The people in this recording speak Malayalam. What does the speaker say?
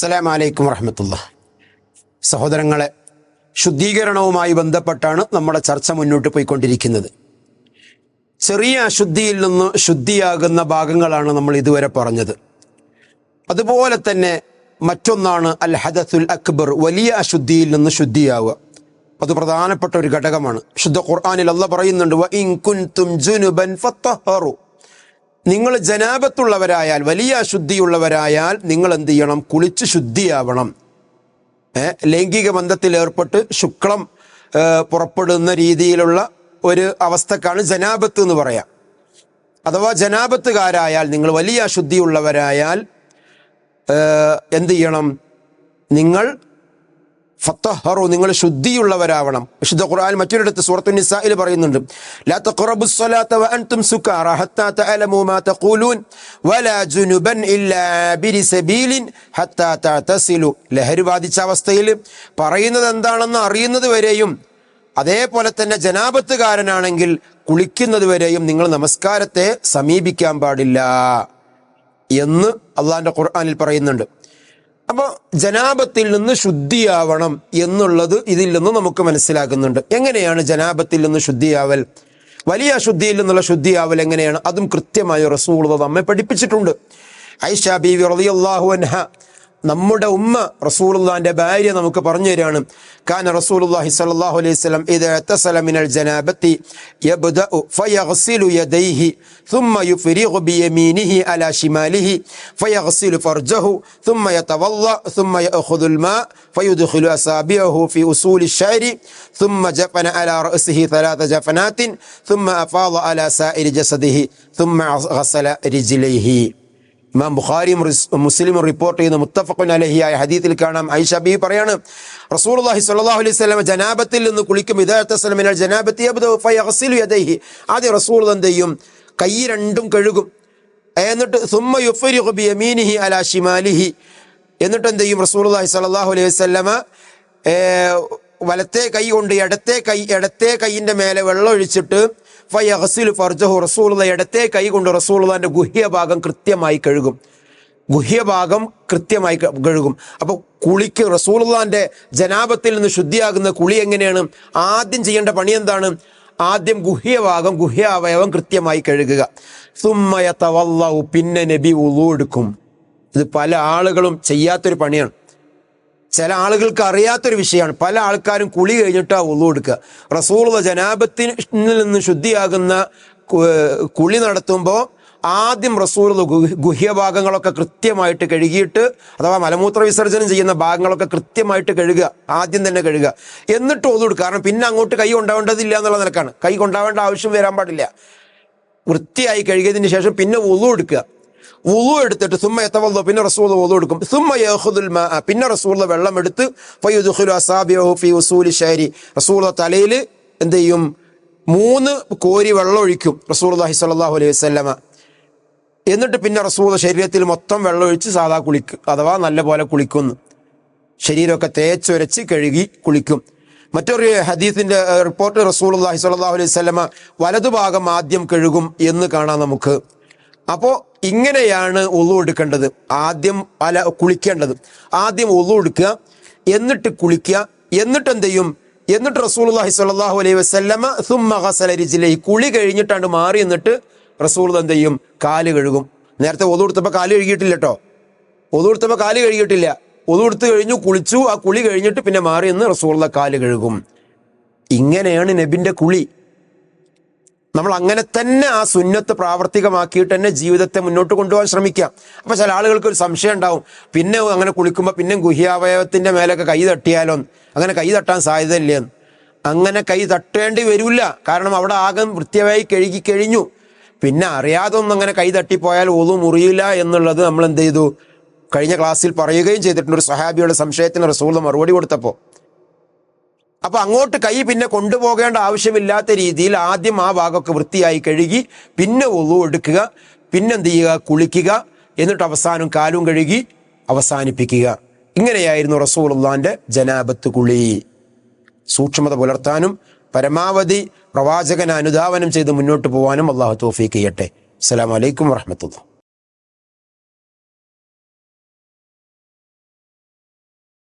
അസ്സലാം വലൈക്കും വറഹമത്തുള്ള സഹോദരങ്ങളെ ശുദ്ധീകരണവുമായി ബന്ധപ്പെട്ടാണ് നമ്മുടെ ചർച്ച മുന്നോട്ട് പോയിക്കൊണ്ടിരിക്കുന്നത്. ചെറിയ അശുദ്ധിയിൽ നിന്ന് ശുദ്ധിയാകുന്ന ഭാഗങ്ങളാണ് നമ്മൾ ഇതുവരെ പറഞ്ഞത്. അതുപോലെ തന്നെ മറ്റൊന്നാണ് അൽ ഹദത്തുൽ അക്ബർ വലിയ അശുദ്ധിയിൽ നിന്ന് ശുദ്ധിയാവുക. അത് പ്രധാനപ്പെട്ട ഒരു ഘടകമാണ്. ശുദ്ധ ഖുർആാനിൽ അല്ല പറയുന്നുണ്ട് "വ ഇൻ കുൻതും ജുനുബൻ ഫത്തഹറു." നിങ്ങൾ ജനാപത്തുള്ളവരായാൽ വലിയ അശുദ്ധിയുള്ളവരായാൽ നിങ്ങൾ എന്ത് ചെയ്യണം? കുളിച്ച് ശുദ്ധിയാവണം. ലൈംഗിക ബന്ധത്തിൽ ഏർപ്പെട്ട് ശുക്ലം പുറപ്പെടുന്ന രീതിയിലുള്ള ഒരു അവസ്ഥക്കാണ് ജനാപത്ത് എന്ന് പറയാം. അഥവാ ജനാപത്തുകാരായാൽ നിങ്ങൾ വലിയ അശുദ്ധിയുള്ളവരായാൽ എന്ത് ചെയ്യണം? നിങ്ങൾ ഫത്തഹറു നിങ്ങൾ ശുദ്ധിയുള്ളവരാവണം. വിശുദ്ധ ഖുർആൻ മറ്റൊരിടത്ത് സൂറത്തു നിസാഇൽ പറയുന്നുണ്ട്. ലാ തഖറബു സ്വലാത്ത അൻതും സുകാറ ഹത്താ തഅലമു മാ തഖൂലൂൻ വലാ ജുനുബൻ ഇല്ലാ ബിരി സബീലിൻ ഹത്താ തഅതസിലു. ലഹരി ബാധിച്ച അവസ്ഥയിൽ പറയുന്നത് എന്താണെന്ന് അറിയുന്നത് വരെയും അതേപോലെ തന്നെ ജനാപത്തുകാരനാണെങ്കിൽ കുളിക്കുന്നത് വരെയും നിങ്ങൾ നമസ്കാരത്തെ സമീപിക്കാൻ പാടില്ല എന്ന് അള്ളാഹിന്റെ ഖുർആനിൽ പറയുന്നുണ്ട്. അപ്പോൾ ജനാപത്തിൽ നിന്ന് ശുദ്ധിയാവണം എന്നുള്ളത് ഇതിൽ നിന്ന് നമുക്ക് മനസ്സിലാക്കുന്നുണ്ട്. എങ്ങനെയാണ് ജനാപത്തിൽ നിന്ന് ശുദ്ധിയാവൽ? വലിയ അശുദ്ധിയിൽ നിന്നുള്ള ശുദ്ധിയാവൽ എങ്ങനെയാണ്? അതും കൃത്യമായി റസൂൾ നമ്മെ പഠിപ്പിച്ചിട്ടുണ്ട്. ഐഷ ബീവി റളിയല്ലാഹു അൻഹ നമ്മുടെ ഉമ്മ റസൂലുള്ളാന്റെ ഭാര്യ നമുക്ക് പറഞ്ഞു തരാണ് കാന റസൂലുള്ളാഹി സ്വല്ലല്ലാഹു അലൈഹി വസല്ലം ഇദാ തസല മിനൽ ജനാബത്തി യബ്ദഉ ഫയഗ്സിലു യദൈഹി ثم يفرغ بيمينه على شماله فيغسل فرجه ثم يتوضأ ثم يأخذ الماء فيدخل أصابعه في أصول الشعر ثم جفن على رأسه ثلاث جفنات ثم أفاض على سائر جسده ثم غسل رجليه ഇമാം ബുഖാരിയും മുസ്ലിമും റിപ്പോർട്ട് ചെയ്യുന്ന. മുത്തഫഖുൻ അലഹിയായ ഹദീത്തിൽ കാണാം. ഐഷ ബി പറയാണ് റസൂൽ അള്ളാഹി സ്വല്ലല്ലാഹു അലൈഹി വസല്ലം ജനാബത്തിൽ നിന്ന് കുളിക്കും. മിനൽ ജനാബത്തി യദൈഹി. ആദ്യം റസൂൾ എന്ത് ചെയ്യും? കൈ രണ്ടും കഴുകും. എന്നിട്ട് സുമ്മ യുഫരിഖു ബിയമീനിഹി അലാ ശിമാലിഹി എന്നിട്ട് എന്ത് ചെയ്യും? റസൂൽ റസൂലുള്ളാഹി സ്വല്ലല്ലാഹു അലൈഹി വസല്ലമ വലത്തെ കൈ കൊണ്ട് ഇടത്തെ കൈ ഇടത്തെ കൈയിന്റെ മേലെ വെള്ളം ഒഴിച്ചിട്ട് ഫയഹസിലു ഫർജഹു റസൂലുള്ള ഇടത്തെ കൈ കൊണ്ട് റസൂലുള്ളാന്റെ ഗുഹ്യഭാഗം കൃത്യമായി കഴുകും. ഗുഹ്യഭാഗം കൃത്യമായി കഴുകും. അപ്പൊ കുളിക്ക് റസൂലുള്ളാന്റെ ജനാപത്തിൽ നിന്ന് ശുദ്ധിയാകുന്ന കുളി എങ്ങനെയാണ്? ആദ്യം ചെയ്യേണ്ട പണി എന്താണ്? ആദ്യം ഗുഹ്യഭാഗം ഗുഹ്യ അവയവം കൃത്യമായി കഴുകുക. സുമ്മയ തവല്ലഹു പിന്നെ നബി ഉളു എടുക്കും. ഇത് പല ആളുകളും ചെയ്യാത്തൊരു പണിയാണ്. ചില ആളുകൾക്ക് അറിയാത്തൊരു വിഷയമാണ്. പല ആൾക്കാരും കുളി കഴിഞ്ഞിട്ടാ ഉള്ളു എടുക്കുക റസൂലുള്ള ജനാപത്തിൽ നിന്ന് ശുദ്ധിയാകുന്ന കുളി നടത്തുമ്പോൾ ആദ്യം റസൂലുള്ള ഗുഹ്യ ഗുഹ്യഭാഗങ്ങളൊക്കെ കൃത്യമായിട്ട് കഴുകിയിട്ട് അഥവാ മലമൂത്ര വിസർജനം ചെയ്യുന്ന ഭാഗങ്ങളൊക്കെ കൃത്യമായിട്ട് കഴുകുക. ആദ്യം തന്നെ കഴുകുക. എന്നിട്ട് ഒതുകൊടുക്കുക കാരണം പിന്നെ അങ്ങോട്ട് കൈ കൊണ്ടാവേണ്ടതില്ല എന്നുള്ള നിലക്കാണ്. കൈ കൊണ്ടാവേണ്ട ആവശ്യം വരാൻ പാടില്ല. വൃത്തിയായി കഴുകിയതിന് ശേഷം പിന്നെ ഉളു എടുക്കുക ഉളു എടുത്തിട്ട് സുമ്മ എത്തവല്ലോ പിന്നെ റസൂൽ ഉളു എടുക്കും. സുമ്മ യഹുദുൽ മാ പിന്നെ റസൂൽ വെള്ളം എടുത്ത് ഫയുദുഖുലു അസാബിയഹു ഫി ഉസൂലി ഷാരി റസൂൽ തലയിൽ എന്ത് ചെയ്യും? മൂന്ന് കോരി വെള്ളം ഒഴിക്കും റസൂലുള്ളാഹി സ്വല്ലല്ലാഹു അലൈഹി വസല്ലമ. എന്നിട്ട് പിന്നെ റസൂൽ ശരീരത്തിൽ മൊത്തം വെള്ളം ഒഴിച്ച് സാധാ കുളിക്കും അഥവാ നല്ല പോലെ കുളിക്കുന്നു. ശരീരമൊക്കെ തേച്ചൊരച്ച് കഴുകി കുളിക്കും. മറ്റൊരു ഹദീസിന്റെ റിപ്പോർട്ട് റസൂൽ അള്ളാഹി സ്വല്ലല്ലാഹു അലൈഹി വസല്ലമ വലതുഭാഗം ആദ്യം കഴുകും എന്ന് കാണാം നമുക്ക്. അപ്പോൾ ഇങ്ങനെയാണ് ഒളു എടുക്കേണ്ടത്. ആദ്യം അല കുളിക്കേണ്ടത്. ആദ്യം ഒളു എടുക്കുക എന്നിട്ട് കുളിക്കുക എന്നിട്ട് എന്ത് ചെയ്യും? എന്നിട്ട് റസൂൽ അള്ളാഹി സ്വല്ലല്ലാഹു അലൈഹി വസ്ലമ സുമ്മ ഗസല റിജ്ലൈഹി കുളി കഴിഞ്ഞിട്ടാണ് മാറി എന്നിട്ട് റസൂൽ എന്ത് ചെയ്യും? കാൽ കഴുകും. നേരത്തെ ഒതു കൊടുത്തപ്പോൾ കാൽ കഴുകിയിട്ടില്ല കേട്ടോ ഒതു കൊടുത്തപ്പോൾ കാൽ കഴുകിയിട്ടില്ല. ഒതു കൊടുത്ത് കഴിഞ്ഞു കുളിച്ചു. ആ കുളി കഴിഞ്ഞിട്ട് പിന്നെ മാറി എന്ന് റസൂള്ള കാൽ കഴുകും. ഇങ്ങനെയാണ് നബിന്റെ കുളി. നമ്മൾ അങ്ങനെ തന്നെ ആ സുന്നത്ത് പ്രാവർത്തികമാക്കിയിട്ട് തന്നെ ജീവിതത്തെ മുന്നോട്ട് കൊണ്ടുപോകാൻ ശ്രമിക്കാം അപ്പൊ ചില ആളുകൾക്ക് ഒരു സംശയം ഉണ്ടാവും. പിന്നെ അങ്ങനെ കുളിക്കുമ്പോൾ പിന്നെ ഗുഹ്യാവയവത്തിന്റെ മേലൊക്കെ കൈ തട്ടിയാലോ? അങ്ങനെ കൈ തട്ടാൻ സാധ്യതയില്ലേ. അങ്ങനെ കൈ തട്ടേണ്ടി വരില്ല. കാരണം അവിടെ ആകെ വൃത്തിയായി കഴുകി കഴിഞ്ഞു. പിന്നെ അറിയാതെ ഒന്നും അങ്ങനെ കൈ തട്ടിപ്പോയാൽ ഒതു മുറിയില്ല എന്നുള്ളത് നമ്മൾ എന്ത് ചെയ്തു? കഴിഞ്ഞ ക്ലാസ്സിൽ പറയുകയും ചെയ്തിട്ടുണ്ട്. ഒരു സഹാബിയുടെ സംശയത്തിന് റസൂൾ മറുപടി കൊടുത്തപ്പോൾ അപ്പൊ അങ്ങോട്ട് കൈ പിന്നെ കൊണ്ടുപോകേണ്ട ആവശ്യമില്ലാത്ത രീതിയിൽ ആദ്യം ആ ഭാഗമൊക്കെ വൃത്തിയായി കഴുകി പിന്നെ ഒളു എടുക്കുക പിന്നെന്ത് ചെയ്യുക? കുളിക്കുക എന്നിട്ട് അവസാനം കാലും കഴുകി അവസാനിപ്പിക്കുക. ഇങ്ങനെയായിരുന്നു റസൂലുള്ളാന്റെ ജനാബത്ത് കുളി. സൂക്ഷ്മത പുലർത്താനും പരമാവധി പ്രവാചകൻ അനുധാവനം ചെയ്ത് മുന്നോട്ട് പോകാനും അള്ളാഹു തോഫീക്ക് ചെയ്യട്ടെ. അസ്സലാമു അലൈക്കും വറഹമത്തുള്ള